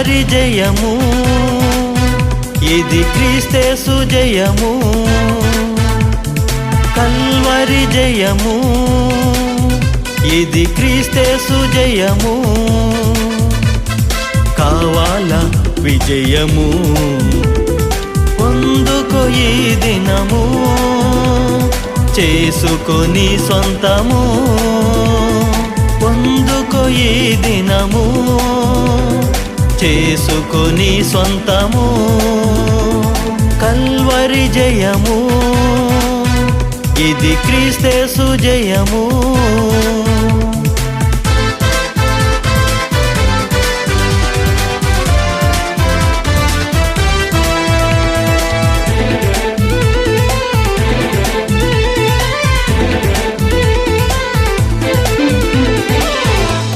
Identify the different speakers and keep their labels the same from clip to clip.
Speaker 1: పరిజయము జయము ఇది క్రీస్తే సుజయము కల్వరి జయము. ఇది క్రీస్తే సుజయము కావాల విజయము. పొందుకో ఈ దినము. చేసుకొని సొంతము. పొందుకో ఈ దినము. చేసుకుని సొంతము. కల్వరి జయము. ఇది క్రీస్తేసు జయము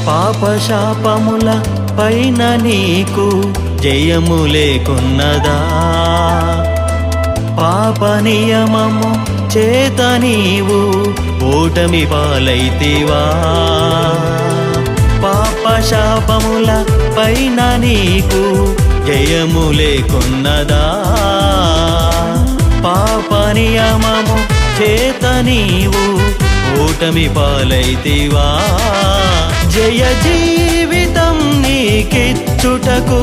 Speaker 1: పాపశాపముల పైన నీకు జయము లేకున్నదా? పాప నియమము చేత నీవు ఓటమి పాలైతివా? పాప శాపముల పైన నీకు జయము లేకున్నదా? పాప నియమము చేత నీవు ఓటమి పాలైతివా? జయ జీవితం నీకిచ్చుటకు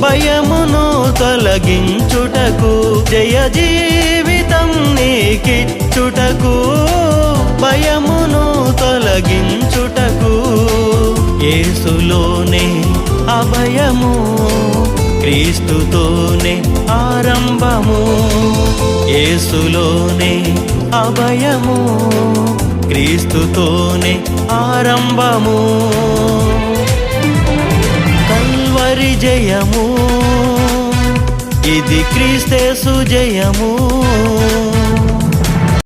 Speaker 1: భయమును తొలగించుటకు జయ జీవితం నీకిచ్చుటకు భయమును తొలగించుటకు. ఏసులోనే అభయము క్రీస్తుతోనే ఆరంభము. ఏసులోనే అభయము క్రీస్తుతోనే ఆరంభము. కల్వరి జయము. ఇది క్రీస్తే సుజయము